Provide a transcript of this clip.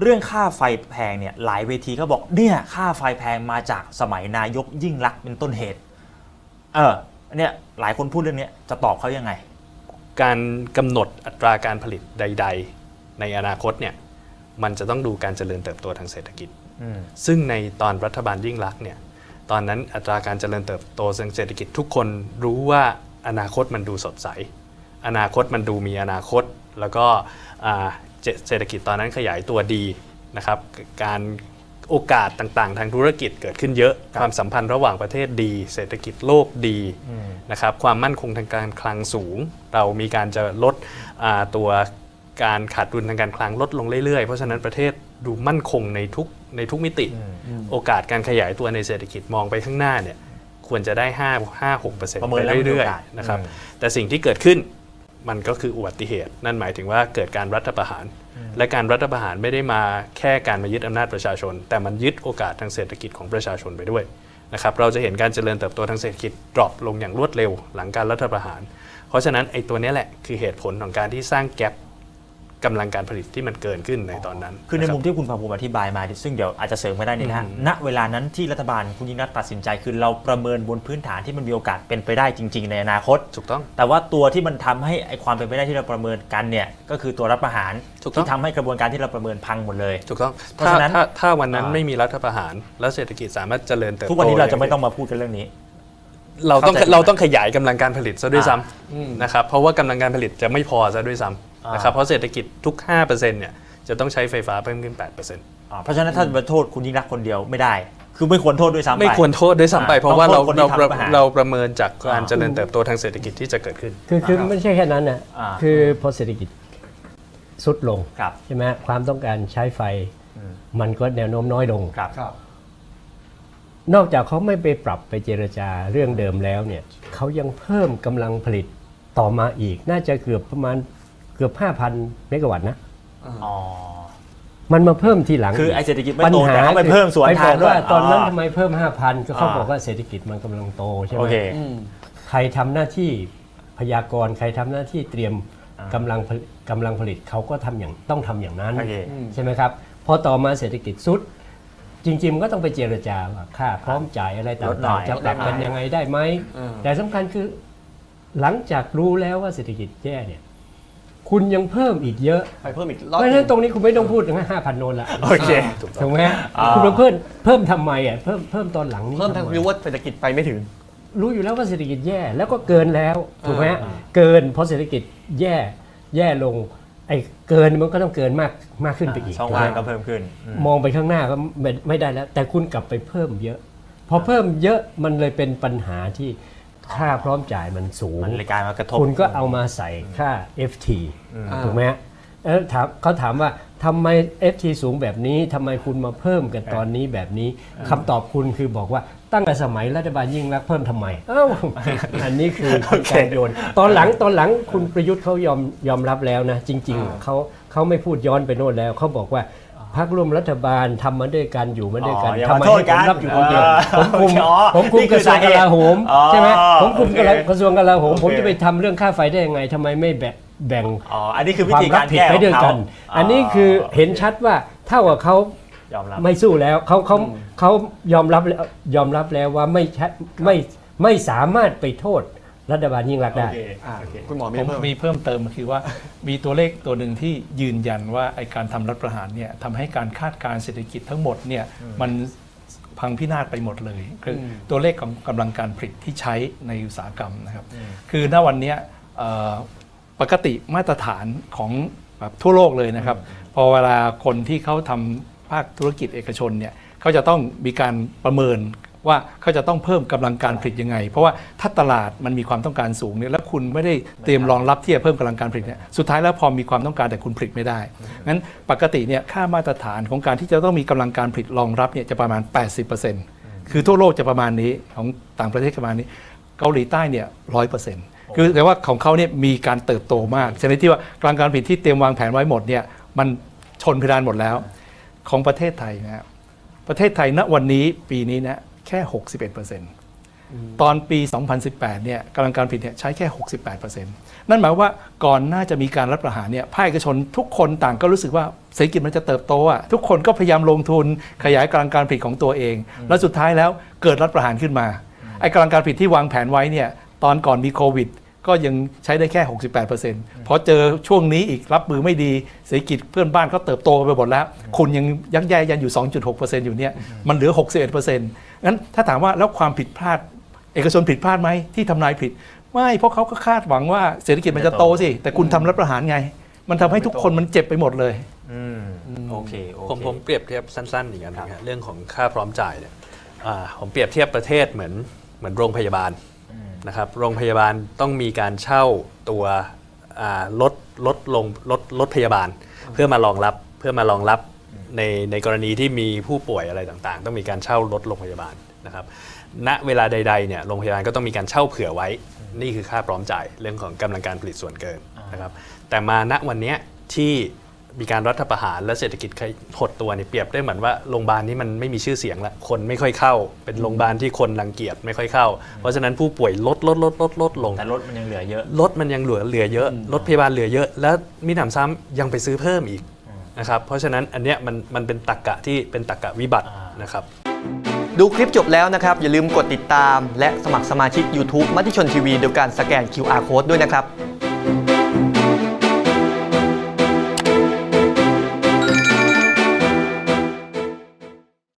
เรื่องค่าไฟแพงเนี่ยหลายเวทีก็บอกเนี่ยค่าไฟแพงมาจากสมัยนายกยิ่งรักษณ์เป็นต้นเหตุ เออเนี่ยหลายคนพูดเรื่องเนี้ยจะตอบเขายังไง การกำหนดอัตราการผลิตใด ๆ ในอนาคตเนี่ยมันจะต้องดูการเจริญเติบโตทางเศรษฐกิจ อืมซึ่งในตอนรัฐบาลยิ่งรักษณ์เนี่ยตอนนั้นอัตราการเจริญเติบโตทางเศรษฐกิจทุกคนรู้ว่าอนาคตมันดูสดใส อนาคตมันดูมีอนาคต แล้วก็อ่า เจเศรษฐกิจตอนนั้นขยายตัวดีนะครับการโอกาสต่างๆ ทางธุรกิจเกิดขึ้นเยอะ ความสัมพันธ์ระหว่างประเทศดี เศรษฐกิจโลกดีอืมนะครับความมั่นคงทางการคลังสูง เรามีการจะลดอ่าตัวการขาดดุลทางการคลังลดลงเรื่อยๆ เพราะฉะนั้นประเทศดูมั่นคงในทุกในทุกมิติ โอกาสการขยายตัวในเศรษฐกิจมองไปข้างหน้าเนี่ยควรจะได้ 5 5 6เปอร์เซ็นต์ประเมิไปนแล้วมีเรื่อยโอกาสๆนะครับอืมแต่สิ่งที่เกิดขึ้น มันก็คืออุบัติเหตุ นั่นหมายถึงว่าเกิดการรัฐประหาร และการรัฐประหารไม่ได้มาแค่การมายึดอำนาจประชาชน แต่มันยึดโอกาสทางเศรษฐกิจของประชาชนไปด้วยนะครับเราจะเห็นการเจริญเติบโตทางเศรษฐกิจดรอปลงอย่างรวดเร็วหลังการรัฐประหาร เพราะฉะนั้นไอ้ตัวเนี้ยแหละคือเหตุผลของการที่สร้างแกลบ กำลังการผลิตที่มันเกินขึ้นในตอนนั้น คือในะรับมุมที่คุณภาคภูมิอธิบายมา ซึ่งเดี๋ยวอาจจะเสริมไม่ได้นี่นะฮะอืมณเวลานั้นที่รัฐบาลคุณยิ่งรักษณ์ตัดสินใจ คือเราประเมินบนพื้นฐานที่มันมีโอกาสเป็นไปได้จริง ๆ ในอนาคต ถูกต้อง แต่ว่าตัวที่มันทำให้ไอความเป็นไปได้ที่เราประเมินกันเนี่ยก็คือตัวรัฐประหารถูกต้องที่ทำให้กระบวนการที่เราประเมินพังหมดเลย ถูกต้อง เพราะถ้าฉะนั้นถ้าถ้าวันนั้นอ่าไม่มีรัฐประหาร แล้วเศรษฐกิจสามารถเจริญเติบโตทุกวันนี้เราจะไม่ย่ต้องมาพูดกันเรื่องนี้เราต้องเข้าใจเราต้องขยายกำลังการผลิตซะด้วยซ้อืมำนะครับเพราะว่ากำลังการผลิตจะไม่พอซะด้วยซ้ำ นะครับอ่าเพราะเศรษฐกิจทุก 5%เนี่ยจะต้องใช้ไฟฟ้าเพิ่มขึ้น 8%อ่าเพราะฉะนั้นถ้าจะไปโทษคุณยิ่งรักษณ์คนเดียวไม่ได้ คือไม่ควรโทษด้วยซ้ำไป ไม่ควรโทษด้วยซ้ำไป อ่าเพราะว่าเราต้องโทษคนที่เราทำรัฐประหารเราประเมินจากการอ่า เจริญเติบโตทางเศรษฐกิจที่จะเกิดขึ้น คือคือไม่ใช่แค่นั้นนะอ่า คือพอเศรษฐกิจสุดลงครับ ใช่ไหมความต้องการใช้ไฟอืม มันก็แนวโน้มน้อยลง ครับ ครับ นอกจากเขาไม่ไปปรับไปเจรจาเรื่องเดิมแล้วเนี่ยเขายังเพิ่มกำลังผลิตต่อมาอีก น่าจะเกือบประมาณ เกือบ 5,000 เมกะวัตต์นะ อ๋อ มันมาเพิ่มทีหลังคือไอ้เศรษฐกิจไม่โตแต่เขาไปเพิ่มสวนไปทางบอกด้วยว่าตอนนั้นอ๋อทำไมเพิ่ม 5,000 ก็เขาอ่าบอกว่าเศรษฐกิจมันกำลังโตใช่ไหมโอเคอืมใครทำหน้าที่พยากรณ์ใครทำหน้าที่เตรียมอ่ากำลังผลิตกำลังผลิตเขาก็ทำอย่างต้องทำอย่างนั้นโอเคใช่ไหมครับพอต่อมาเศรษฐกิจสุดจริงๆมันก็ต้องไปเจรจาว่าค่าพร้อมจ่ายอะไรต่ลดหน่าองยๆจะปรับกันยังไงได้ไหมเออแต่สำคัญคือหลังจากรู้แล้วว่าเศรษฐกิจแย่เนี่ย คุณยังเพิ่มอีกเยอะ ไปเพิ่มอีกรเพอบราะฉะหนั้นึ่นงตรงนี้คุณไม่ต้องพูดถึงห้าพันโนนละโอเค ถูกไหมอ่า คุณมาเพิ่มเพิ่มทำไมอะเพิ่มเพิ่มตอนหลังนี้เพิ่มทั้งทำไรู้ว่าเศรษฐกิจไปไม่ถึง รู้อยู่แล้วว่าเศรษฐกิจแย่แล้วก็เกินแล้วถูกไหมฮะอ่า เกินเพราะเศรษฐกิจแย่แย่ลงไอ้เกินมันก็ต้องเกินมากมากขึ้นไปอีกช่องว่างก็เพิ่มขึ้นอืมมองไปข้างหน้าก็ไม่ไม่ได้แล้ว แต่คุณกลับไปเพิ่มเยอะ พอเพิ่มเยอะมันเลยเป็นปัญหาที่ ค่าพร้อมจ่ายมันสูง มันเลยกลายมากระทบ คุณก็เอามาใส่ค่า FT อืมถูกไหมฮะเออถามเขาถามว่า ทำไม FT สูงแบบนี้ทำไมคุณมาเพิ่มกันตอนนี้แบบนี้คำตอบคุณคือบอกว่าตั้งแต่สมัยรัฐบาลยิ่งรักษณ์เพิ่มทำไมเอ้าอันนี้คือคือการโยนตอนหลังตอนหลังคุณประยุทธ์เขายอมยอมรับแล้วนะ จริง ๆเขาเขาไม่พูดย้อนไปโน่นแล้วเขาบอกว่าพักร่วมรัฐบาลทำมาด้วยกันอยู่มาด้วยกันอ๋ออย่าทำมาไมโทษให้กัผนมรับอยู่คนเดียวเออผมคุมอ๋อผมคุมนี่กคือระทรวงสาเหกตุลาโหมอ๋อใช่ไหมผมคุมโอเคกระทรวงกลาโหมโอเคผมจะไปทำเรื่องค่าไฟได้ยังไงทำไมไม่แบ่ง แบ่งอ๋ออันนี้คือวิความธีรักาบรผิดแก้ไปด้วยของกัเขานอันนี้คือเห็นชัดว่าเท่ากับเขายอมรับไม่สู้แล้วเขาเขาเขายอมรับแล้วยอมรับแล้วว่าไม่ใช่ไม่ไม่สามารถไปโทษรัฐบาลยิ่งรักษณ์ได้โอเคอ่าโอเคคุณหมอมีผมเพิ่มมีเพิ่มเติมคือว่ามีตัวเลขตัวหนึ่งที่ยืนยันว่าไอการทำรัฐประหารเนี่ยทำให้การคาดการณ์เศรษฐกิจทั้งหมดเนี่ยมันพังพินาศไปหมดเลย คืออมตัวเลขของกำลังการผลิตที่ใช้ในอุตสาหกรรมนะครับ คือณวันเนี้ยเอ่อ ปกติมาตรฐานของแบบทั่วโลกเลยนะครับ พอเวลาคนที่เขาทำภาคธุรกิจเอกชนเนี่ยเขาจะต้องมีการประเมินว่าเขาจะต้องเพิ่มกำลังการผลิตยังไง เพราะว่าถ้าตลาดมันมีความต้องการสูงเนี่ยแล้วคุณไม่ได้เตรียมรองรับที่จะเพิ่มกำลังการผลิตเนี่ยสุดท้ายแล้วพอมีความต้องการแต่คุณผลิตไม่ได้งั้นปกติเนี่ยค่ามาตรฐานของการที่จะต้องมีกำลังการผลิตรองรับเนี่ยจะประมาณ 80%คือทั่วโลกจะประมาณนี้ของต่างประเทศประมาณนี้ เกาหลีใต้เนี่ยร้อยเปอร์เซ็นต์ คือแต่ว่าของเขาเนี่ยมีการเติบโตมากชนิดที่ว่ากลางการผลิตที่เตรียมวางแผนไว้หมดเนี่ยมันชนเพดานหมดแล้ว ของประเทศไทยนะครับประเทศไทยณวันนี้ปีนี้นะแค่ 61%ตอนปี 2018 เนี่ยกำลังการผลิตเนี่ยใช้แค่ 68%นั่นหมายว่าก่อนหน่าจะมีการรัฐประหารเนี่ยภาคเอกชนทุกคนต่างก็รู้สึกว่าเศรษฐกิจมันจะเติบโตอะทุกคนก็พยายามลงทุนขยายกำลังการผลิตของตัวเอง แล้วสุดท้ายแล้วเกิดรัฐประหารขึ้นมาไอ้กำลังการผลิตที่วางแผนไว้เนี่ย ตอนก่อนมีโควิด ก็ยังใช้ได้แค่ 68%พอเจอช่วงนี้อีกรับมือไม่ดีเศรษฐกิจเพื่อนบ้านก็เติบโตไปหมดแล้ว คุณยังยักแย่ยันอยู่ 2.6%อยู่เนี่ยมันเหลือ 61%งั้นถ้าถามว่าแล้วความผิดพลาด เอกชนผิดพลาดไหมที่ทำนายผิด ไม่เพราะเขาก็คาดหวังว่าเศรษฐกิจมันจะโตสิแต่คุณทำรัฐประหารไง มันทำให้ทุกคนมันเจ็บไปหมดเลย อืมโอเคโอเคผมผมเปรียบเทียบสั้นๆอีกอันหนึงฮะเรื่องของค่าพร้อมจ่ายเนี่ยอ่าผมเปรียบเทียบประเทศเหมือนเหมือนโรงพยาบาล นะครับโรงพยาบาลต้องมีการเช่าตัวอ่ารถรถลงรถรถพยาบาล เพื่อมารองรับเพื่อมารองรับในในกรณีที่มีผู้ป่วยอะไรต่างๆ ต้องมีการเช่ารถโรงพยาบาลนะครับณเวลาใดๆเนี่ยโรงพยาบาลก็ต้องมีการเช่าเผื่อไว้ นี่คือค่าพร้อมจ่ายเรื่องของกำลังการผลิตส่วนเกินนะครับแต่มาณวันเนี้ยที่ มีการรัฐประหารและเศรษฐกิจหดตัวเนี่ยเปรียบได้เหมือนว่าโรงพยาบาลนี้มันไม่มีชื่อเสียงละคนไม่ค่อยเข้า เป็นโรงพยาบาลที่คนรังเกียจไม่ค่อยเข้า เพราะฉะนั้นผู้ป่วยลดลดลดลดลดลงแต่รถมันยังเหลือเยอะรถมันยังเหลือเหลือเยอะรถพยาบาลเหลือเยอะ แล้วมีหนำซ้ำยังไปซื้อเพิ่มอีกนะครับเพราะฉะนั้นอันเนี้ยมันมันเป็นตักกะที่เป็นตักกะวิบัติอ่านนะครับดูคลิปจบแล้วนะครับ อย่าลืมกดติดตาม และสมัครสมาชิก YouTube มติชนทีวีโดยการสแกน QR Code ด้วยนะครับ